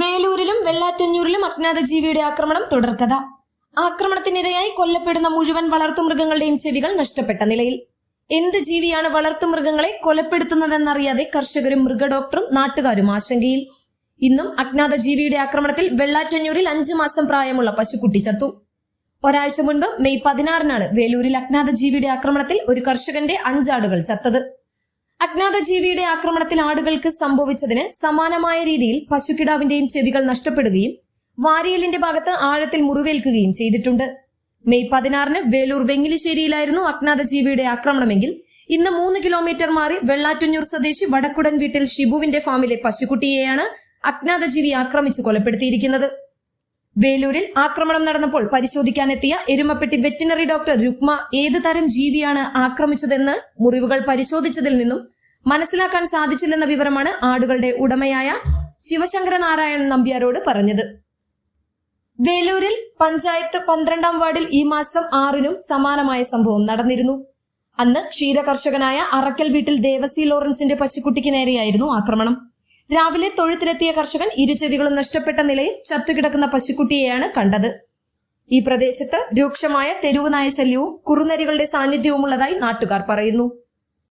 വേലൂരിലും വെള്ളാറ്റഞ്ഞൂരിലും അജ്ഞാത ജീവിയുടെ ആക്രമണം തുടർക്കഥ. ആക്രമണത്തിനിരയായി കൊല്ലപ്പെടുന്ന മുഴുവൻ വളർത്തുമൃഗങ്ങളുടെയും ചെവികൾ നഷ്ടപ്പെട്ട നിലയിൽ. എന്ത് ജീവിയാണ് വളർത്തുമൃഗങ്ങളെ കൊലപ്പെടുത്തുന്നതെന്നറിയാതെ കർഷകരും മൃഗഡോക്ടറും നാട്ടുകാരും ആശങ്കയിൽ. ഇന്നും അജ്ഞാത ജീവിയുടെ ആക്രമണത്തിൽ വെള്ളാറ്റഞ്ഞൂരിൽ അഞ്ചു മാസം പ്രായമുള്ള പശുക്കുട്ടി ചത്തു. ഒരാഴ്ച മുൻപ് മെയ് പതിനാറിനാണ് വേലൂരിൽ അജ്ഞാത ജീവിയുടെ ആക്രമണത്തിൽ ഒരു കർഷകന്റെ അഞ്ചാടുകൾ ചത്തത്. അജ്ഞാത ജീവിയുടെ ആക്രമണത്തിൽ ആടുകൾക്ക് സംഭവിച്ചതിന് സമാനമായ രീതിയിൽ പശുക്കിടാവിന്റെയും ചെവികൾ നഷ്ടപ്പെടുകയും വാരിയലിന്റെ ഭാഗത്ത് ആഴത്തിൽ മുറിവേൽക്കുകയും ചെയ്തിട്ടുണ്ട്. മെയ് പതിനാറിന് വേലൂർ വെങ്ങിലിശ്ശേരിയിലായിരുന്നു അജ്ഞാത ജീവിയുടെ ആക്രമണമെങ്കിൽ ഇന്ന് മൂന്ന് കിലോമീറ്റർ മാറി വെള്ളാറ്റുഞ്ഞൂർ സ്വദേശി വടക്കുടൻ വീട്ടിൽ ഷിബുവിന്റെ ഫാമിലെ പശുക്കുട്ടിയെയാണ് അജ്ഞാത ജീവി ആക്രമിച്ചു കൊലപ്പെടുത്തിയിരിക്കുന്നത്. വേലൂരിൽ ആക്രമണം നടന്നപ്പോൾ പരിശോധിക്കാനെത്തിയ എരുമപ്പെട്ടി വെറ്റിനറി ഡോക്ടർ രുക്മ ഏത് തരം ജീവിയാണ് ആക്രമിച്ചതെന്ന് മുറിവുകൾ പരിശോധിച്ചതിൽ നിന്നും മനസ്സിലാക്കാൻ സാധിച്ചില്ലെന്ന വിവരമാണ് ആടുകളുടെ ഉടമയായ ശിവശങ്കര നാരായണൻ നമ്പ്യാരോട് പറഞ്ഞത്. വേലൂരിൽ പഞ്ചായത്ത് പന്ത്രണ്ടാം വാർഡിൽ ഈ മാസം ആറിനും സമാനമായ സംഭവം നടന്നിരുന്നു. അന്ന് ക്ഷീരകർഷകനായ അറക്കൽ വീട്ടിൽ ദേവസി ലോറൻസിന്റെ പശുക്കുട്ടിക്ക് നേരെയായിരുന്നു ആക്രമണം. രാവിലെ തൊഴുത്തിലെത്തിയ കർഷകൻ ഇരുചെവികളും നഷ്ടപ്പെട്ട നിലയിൽ ചത്തുകിടക്കുന്ന പശുക്കുട്ടിയെയാണ് കണ്ടത്. ഈ പ്രദേശത്ത് രൂക്ഷമായ തെരുവ് നായ ശല്യവും കുറുനരികളുടെ സാന്നിധ്യവും ഉള്ളതായി നാട്ടുകാർ പറയുന്നു.